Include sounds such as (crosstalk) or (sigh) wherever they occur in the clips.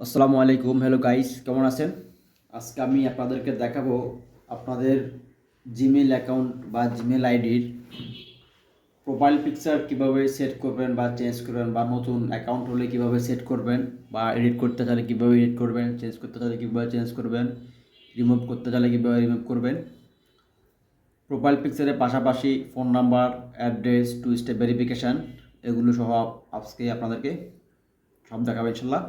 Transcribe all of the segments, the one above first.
আসসালামু আলাইকুম hello guys কেমন আছেন? আজকে আমি আপনাদেরকে দেখাবো আপনাদের জিমেল অ্যাকাউন্ট বা জিমেল আইডির প্রোফাইল পিকচার কীভাবে সেট করবেন বা চেঞ্জ করবেন বা নতুন অ্যাকাউন্ট হলে কীভাবে সেট করবেন বা এডিট করতে চাইলে কীভাবে এডিট করবেন চেঞ্জ করতে চাইলে কীভাবে চেঞ্জ করবেন রিমুভ করতে চাইলে কীভাবে রিমুভ করবেন। প্রোফাইল পিকচারের পাশাপাশি phone number address two step verification এগুলো সহ আজকে আপনাদেরকে সব দেখাবো ইনশাল্লাহ।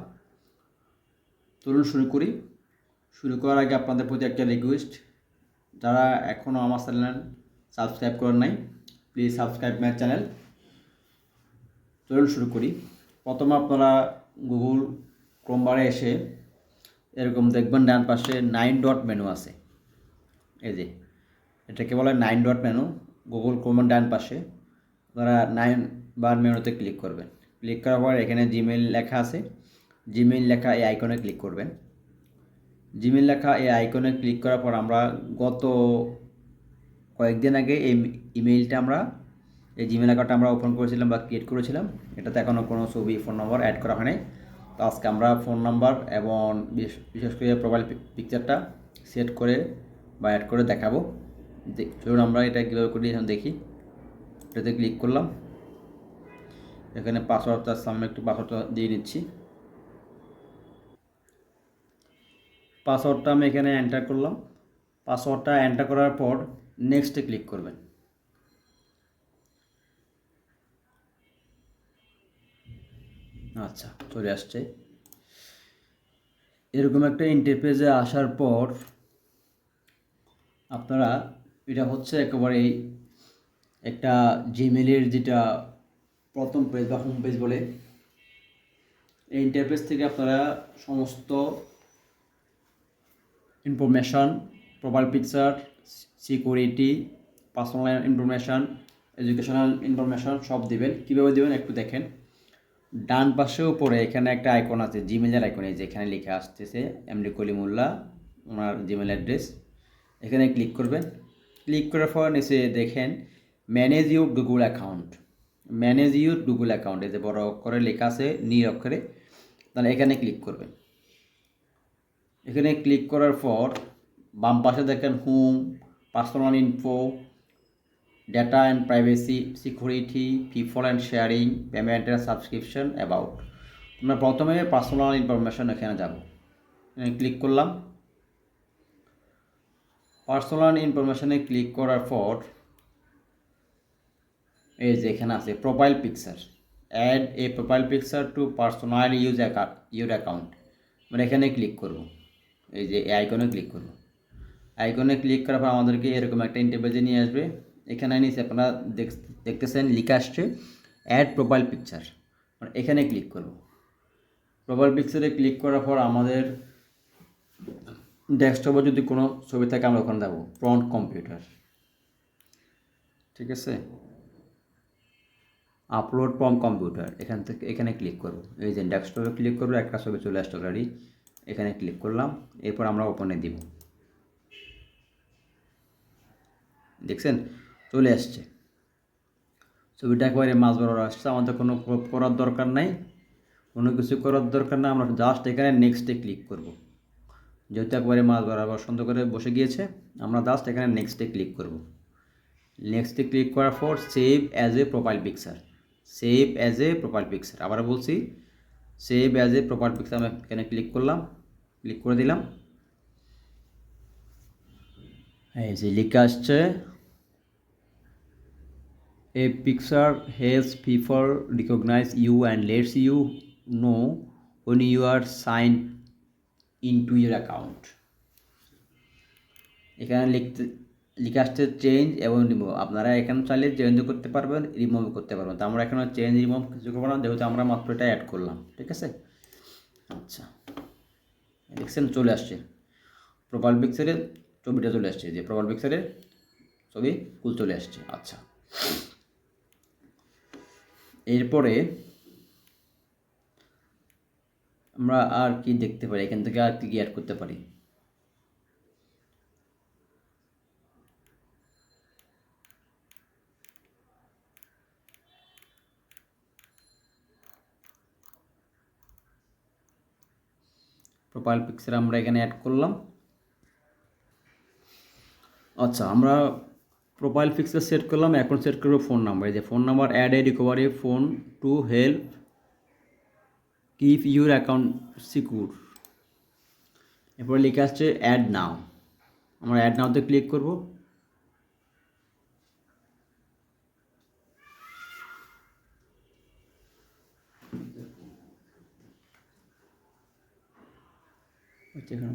চলুন শুরু করি। শুরু করার আগে আপনাদের প্রতি একটা রিকোয়েস্ট যারা এখনও আমার চ্যানেল সাবস্ক্রাইব করেন নাই প্লিজ সাবস্ক্রাইব মাই চ্যানেল চলুন শুরু করি। প্রথমে আপনারা গুগল ক্রোমবারে এসে এরকম দেখবেন ডান পাশে নাইন ডট মেনু আছে। এই যে, এটাকে বলে নাইন ডট মেনু গুগল ক্রোমের ডান পাশে। আপনারা নাইন বার মেনুতে ক্লিক করবেন। ক্লিক করার পর এখানে জিমেল লেখা আছে। জিমেইল লেখা এই আইকনে ক্লিক করবেন। জিমেইল লেখা এই আইকনে ক্লিক করার পর আমরা গত কয়েকদিন আগে এই ইমেইলটা আমরা, এই জিমেল অ্যাকাউন্টটা আমরা ওপেন করেছিলাম বা ক্রিয়েট করেছিলাম। এটাতে এখনও কোনো ছবি ফোন নম্বর অ্যাড করা হয়নি তো আজকে আমরা ফোন নাম্বার এবং বিশেষ- করে প্রোফাইল পিকচারটা সেট করে বা অ্যাড করে দেখাবো। চলুন আমরা এটা কীভাবে করি এখন দেখি। এটাতে ক্লিক করলাম। এখানে পাসওয়ার্ডটা সামনে একটু পাসওয়ার্ডটা দিয়ে নিচ্ছি। পাসওয়ার্ডটা আমি এখানে এন্টার করলাম। পাসওয়ার্ডটা এন্টার করার পর নেক্সটে ক্লিক করবেন। আচ্ছা চলে আসছে। এরকম একটা ইন্টারফেসে আসার পর আপনারা, এটা হচ্ছে একেবারে একটা জিমেলের যেটা প্রথম পেজ বা হোম পেজ বলে, এই ইন্টারফেস থেকে আপনারা সমস্ত information, profile picture, security, personal information, educational information সব দিবেন। কীভাবে দিবেন একটু দেখেন। ডান পাশে উপরে এখানে একটা আইকন আছে জিমেলের আইকন, এই যে এখানে লিখে আসতেছে এমডি কলিমুল্লাহ ওনার জিমেল অ্যাড্রেস এখানে ক্লিক করবেন। ক্লিক করার পর নিচে দেখেন manage your Google account manage your Google account যে বড় অক্ষরে লেখা আছে, নীল অক্ষরে। তাহলে এখানে ক্লিক করবেন। এখানে ক্লিক করার পর বাম পাশে দেখেন home personal info data and privacy security people and sharing payment and subscription about আমরা প্রথমে পার্সোনাল ইনফরমেশন এখানে যাব। ক্লিক করলাম। পার্সোনাল ইনফরমেশনে ক্লিক করার পর এই যে এখানে আছে profile picture add a profile picture to personal use account your account আমরা এখানে ক্লিক করব। এই যে আইকনে ক্লিক করব। আইকনে ক্লিক করার পর আমাদেরকে এরকম একটা ইন্টারভেজে নিয়ে আসবে। এখানে নিচে আপনারা দেখ- দেখতেছেন, লিখে আসছে অ্যাড প্রোফাইল পিকচার এখানে ক্লিক করব। প্রোফাইল পিকচারে ক্লিক করার পর আমাদের ডেস্কটপে যদি কোনো ছবি থাকে, আমরা ওখানে যাব ফ্রন্ট কম্পিউটার ঠিক আছে? আপলোড ফ্রম কম্পিউটার এখান থেকে, এখানে ক্লিক করব। এই যে ডেস্কটপে ক্লিক করব, একটা ছবি চলে আসছে অলরেডি এখানে ক্লিক করলাম, এরপর আমরা ওপেনে দিব। দেখছেন? চলে আসছে। ছবিটা একবারে মাছ বরাবর আসছে, আমাদের কোনো করার দরকার নাই। কোনো কিছু করার দরকার না আমরা জাস্ট এখানে নেক্সটে ক্লিক করব। যেহেতু একবারে মাছ বরাবর সুন্দর করে বসে গিয়েছে, আমরা জাস্ট এখানে নেক্সটে ক্লিক করব। নেক্সটে ক্লিক করার পর save as a profile picture save as a profile picture আবার বলছি save as a profile picture আমি এখানে ক্লিক করলাম। ক্লিক করে দিলাম। এই যে লিখে আসছে, A picture helps people recognize you and lets you know when you are signed into your account. এখানে লিখতে, লিখে আসছে চেঞ্জ এবং রিমুভ আপনারা এখানে চাইলে চেঞ্জ করতে পারবেন রিমুভ করতে পারবেন। তো আমরা এখানে চেঞ্জ রিমুভ কিছু করব না, যেহেতু আমরা মাত্র এটা অ্যাড করলাম। ঠিক আছে? আচ্ছা। দেখছেন চলে আসছে। প্রোফাইল পিকচারের ছবিটা চলে আসছে, যে প্রোফাইল পিকচারের ছবি কুল চলে আসছে। আচ্ছা। এরপরে আমরা আর কি দেখতে পারি? এখান থেকে আর কি অ্যাড করতে পারি? প্রোফাইল পিকচার আমরা এখানে অ্যাড করলাম। আচ্ছা আমরা প্রোফাইল পিকচার সেট করলাম, এখন সেট করব ফোন নাম্বার যে phone number add a recovery phone to help keep your account secure এরপরে লিখে আসছে অ্যাড নাও আমরা অ্যাড নাওতে ক্লিক করব। এখানে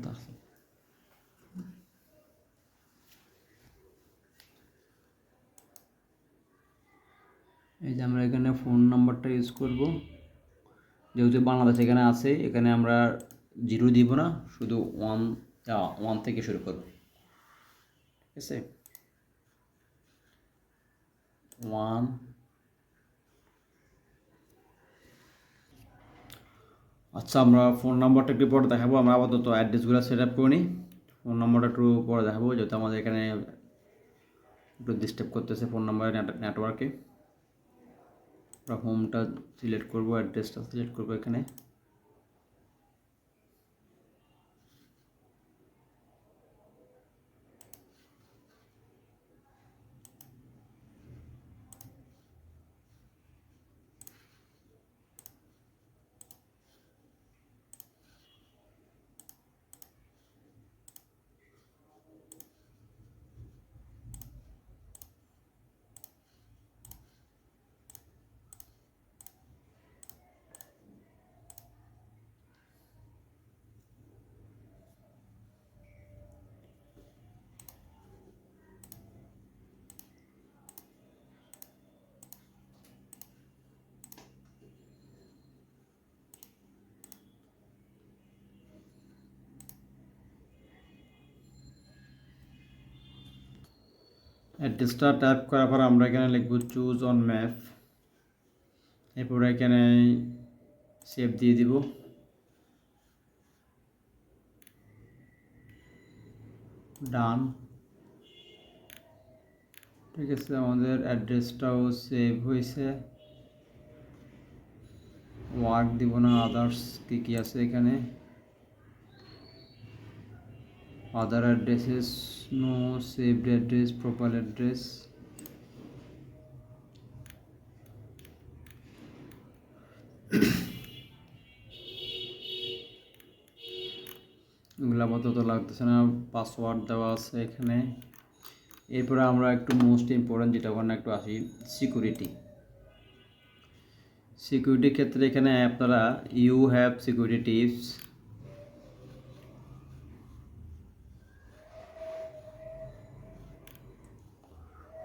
এই যে আমরা এখানে ফোন নাম্বারটা ইউজ করব। যেহেতু বাংলাদেশ এখানে আছে, এখানে আমরা জিরো দিব না, শুধু ওয়ান ওয়ান থেকে শুরু করব। ঠিক আছে? ওয়ান আচ্ছা আমরা ফোন নাম্বারটা একটু পরে দেখাবো। আমরা আপাতত অ্যাড্রেসগুলো সেট আপ করে নিই। ফোন নাম্বারটা একটু পরে দেখাবো যেহেতু আমাদের এখানে একটু ডিস্টার্ব করতেছে ফোন নাম্বার নেটওয়ার্কে আমরা হোমটা সিলেক্ট করব অ্যাড্রেসটা সিলেক্ট করব এখানে। অ্যাড্রেসটা টাইপ করার পর আমরা এখানে লিখব চুজ অন ম্যাপ এরপরে এখানে সেভ দিয়ে দিব। ডান ঠিক আছে, আমাদের অ্যাড্রেসটাও সেভ হয়েছে। ওয়ার্ক দিব না আদার্স কী কী আছে এখানে? Other addresses, no saved address profile address. (coughs) এগুলো আপাতত লাগতেছে না পাসওয়ার্ড দেওয়া আছে এখানে। এরপরে আমরা একটু মোস্ট ইম্পর্টেন্ট যেটা ওখানে একটু আসি সিকিউরিটি সিকিউরিটির ক্ষেত্রে এখানে আপনারা you have security tips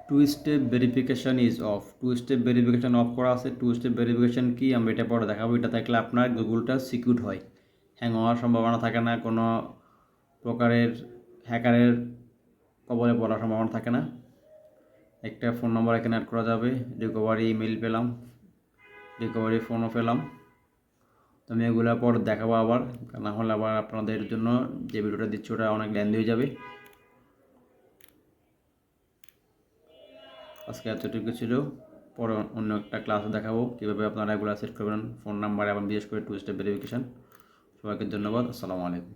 two step verification is off two step verification off করা আছে। টু স্টেপ ভেরিফিকেশান কি? আমরা এটা পরে দেখাবো। এটা থাকলে আপনার গুগলটা সিকিউর হয়। হ্যাং হওয়ার সম্ভাবনা থাকে না। কোনো প্রকারের হ্যাকারের কবলে পড়ার সম্ভাবনা থাকে না। একটা ফোন নম্বর এখানে অ্যাড করা যাবে। রিকভারি ইমেল পেলাম। রিকভারি ফোনও পেলাম। তো আমি এগুলো পর দেখাবো আবার। না হলে আবার আপনাদের জন্য যে ভিডিওটা দিচ্ছি, ওটা অনেক লেন্দি হয়ে যাবে। আজকে এতটুকু ছিল। পরে অন্য একটা ক্লাসে দেখাবো। কীভাবে আপনারা এগুলো সেট করবেন ফোন নাম্বার এবং বিশেষ করে টু স্টেপ ভেরিফিকেশান সবাইকে ধন্যবাদ। আসসালামু আলাইকুম।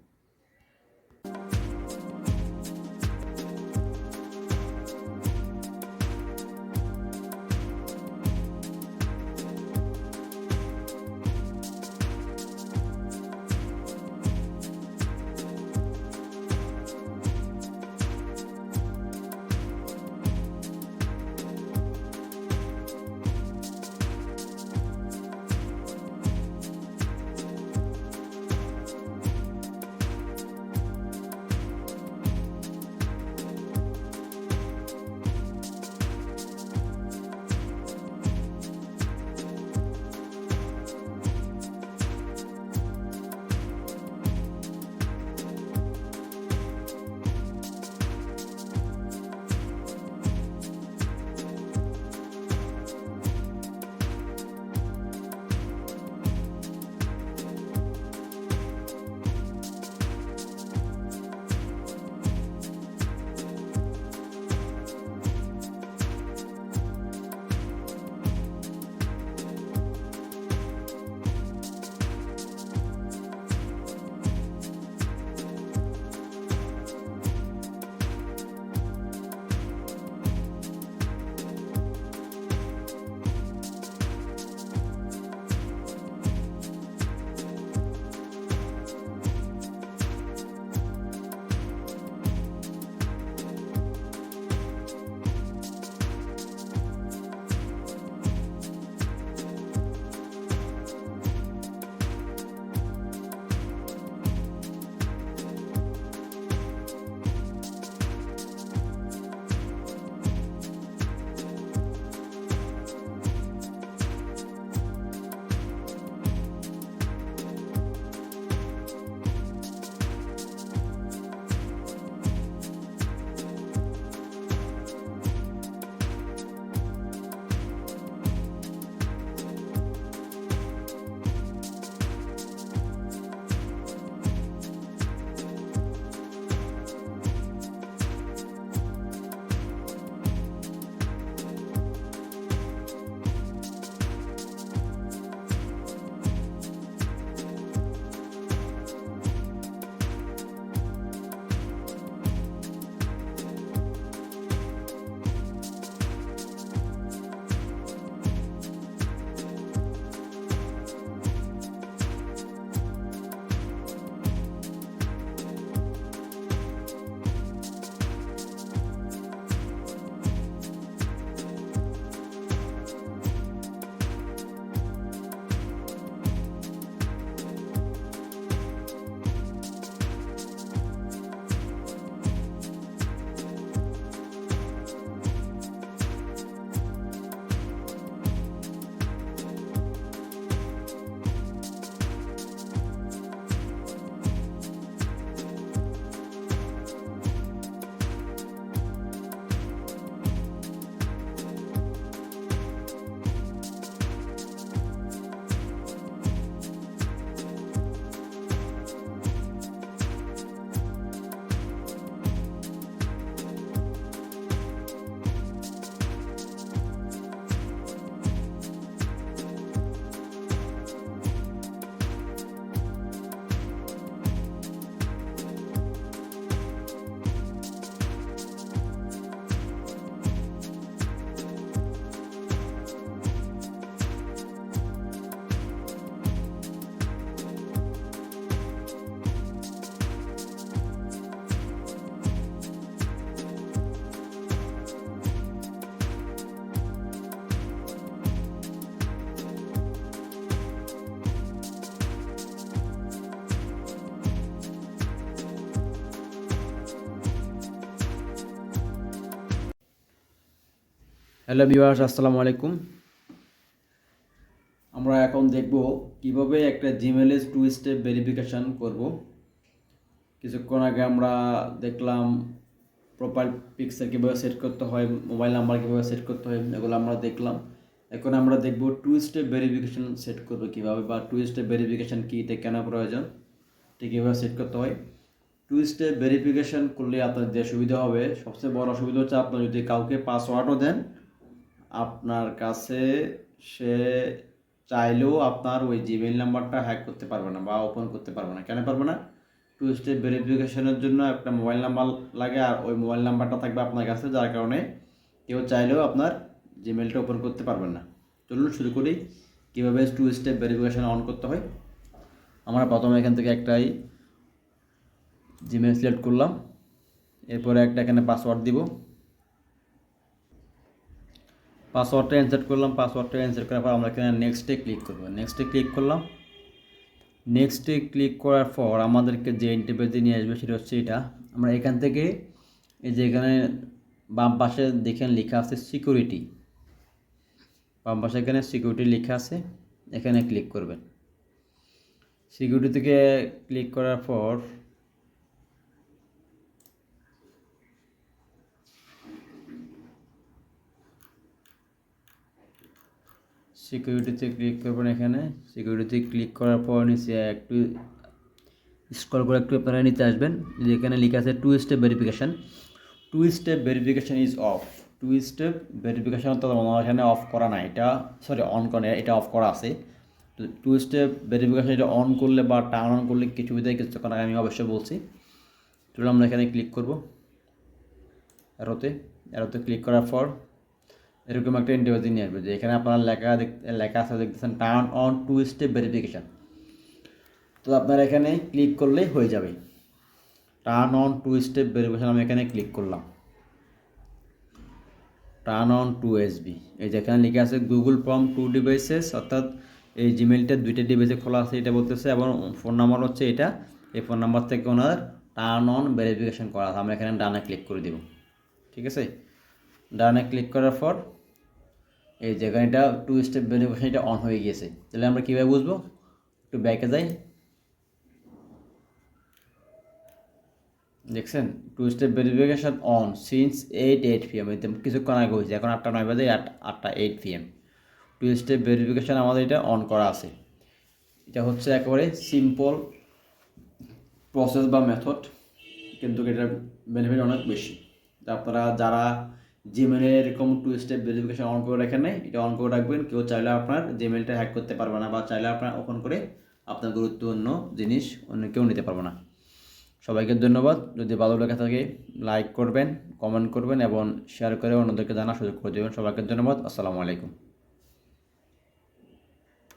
হ্যালো বিভাস আসসালামু আলাইকুম। আমরা এখন দেখব কীভাবে একটা জিমেলে টু স্টেপ ভেরিফিকেশন করব। কিছুক্ষণ আগে আমরা দেখলাম প্রোফাইল পিকচার কীভাবে সেট করতে হয় মোবাইল নাম্বার কীভাবে সেট করতে হয়, এগুলো আমরা দেখলাম। এখন আমরা দেখব টু স্টেপ ভেরিফিকেশন সেট করব কীভাবে বা টু স্টেপ ভেরিফিকেশন কী, এটা কেন প্রয়োজন ঠিক কীভাবে সেট করতে হয়। টু স্টেপ ভেরিফিকেশন করলে আপনার যে সুবিধা হবে। সবচেয়ে বড় সুবিধা হচ্ছে আপনার যদি কাউকে পাসওয়ার্ডও দেন আপনার কাছে সে চাইলেও আপনার ওই জিমেইল নাম্বারটা হ্যাক করতে পারবে না বা ওপেন করতে পারবে না। কেন পারবে না? টু স্টেপ ভেরিফিকেশনের জন্য একটা মোবাইল নাম্বার লাগে আর ওই মোবাইল নাম্বারটা থাকবে আপনার কাছে, যার কারণে কেউ চাইলেও আপনার জিমেলটা ওপেন করতে পারবেন না। চলুন শুরু করি, কীভাবে টু স্টেপ ভেরিফিকেশন অন করতে হয়। আমরা প্রথমে এখান থেকে একটাই জিমেল সিলেক্ট করলাম, এরপরে একটা এখানে পাসওয়ার্ড দিব। পাসওয়ার্ডটা ইনসার্ট করলাম, পাসওয়ার্ডটা ইনসার্ট করার পর আমরা এখানে নেক্সটে ক্লিক করব। নেক্সটে ক্লিক করলাম। নেক্সটে ক্লিক করার পর আমাদেরকে যে ইন্টারভিউতে নিয়ে আসবে সেটা হচ্ছে এটা। আমরা এখান থেকে এই যে এখানে বাম পাশে দেখেন লেখা আছে সিকিউরিটি বাম পাশে এখানে সিকিউরিটি লেখা আছে, এখানে ক্লিক করবেন। সিকিউরিটি থেকে ক্লিক করার পর সিকিউরিটিতে ক্লিক করবেন এখানে। সিকিউরিটিতে ক্লিক করার পর নিচে একটু স্ক্রল করে একটু আপনারা নিচে আসবেন। যেখানে লেখা আছে two step verification two step verification is off two step verification তো আমার এখানে অফ করা না এটা সরি অন করে এটা অফ করা আছে। টু স্টেপ ভেরিফিকেশান এটা অন করলে বা টার্ন অন করলে কিছু বিধায় কিছুক্ষণ আমি অবশ্যই বলছি। চলুন আমরা এখানে ক্লিক করব। অ্যারোতে অ্যারোতে ক্লিক করার পর এরকম একটা ইন্টারভিউ নিয়ে আসবে যে এখানে আপনার লেখা লেখা আছে দেখতেছেন turn on two step verification তো আপনারা এখানে ক্লিক করলেই হয়ে যাবে। Turn on two step verification আমি এখানে ক্লিক করলাম। টার্ন অন টু এসবি এই যেখানে লেখা আছে গুগল ফর্ম টু ডিভাইসেস অর্থাৎ এই জিমেলটা দুইটা ডিভাইসে খোলা আছে, এটা বলতেছে, এবং ফোন নাম্বার হচ্ছে এটা। এই ফোন নাম্বার থেকে ওনার টার্ন অন ভেরিফিকেশান করা আছে। আমরা এখানে ডানে ক্লিক করে দেব। ঠিক আছে? ডানে ক্লিক করার পর এই জায়গায় এটা টু স্টেপ ভেরিফিকেশন এটা অন হয়ে গিয়েছে। তাহলে আমরা কীভাবে বুঝব? একটু ব্যাকে যাই। দেখছেন? Two step verification on since eight eight P M কিছুক্ষণ আগে হয়েছে, এখন আটটা নয় বাজে আট আটটা eight P M two step verification আমাদের এটা অন করা আছে। এটা হচ্ছে একেবারে সিম্পল প্রসেস বা মেথড কিন্তু এটার বেনিফিট অনেক বেশি। আপনারা যারা জিমেলে এরকম টু স্টেপ ভেরিফিকেশন অন করে রাখেন নাই। এটা অন করে রাখবেন। কেউ চাইলে আপনার জিমেলটা হ্যাক করতে পারবে না বা চাইলে আপনার ওপেন করে আপনার গুরুত্বপূর্ণ জিনিস অন্য কেউ নিতে পারবে না। সবাইকে ধন্যবাদ। যদি ভালো লেগে থাকে লাইক করবেন কমেন্ট করবেন এবং শেয়ার করে অন্যদেরকে জানার সুযোগ করে দেবেন। সবাইকে ধন্যবাদ। আসসালামু আলাইকুম।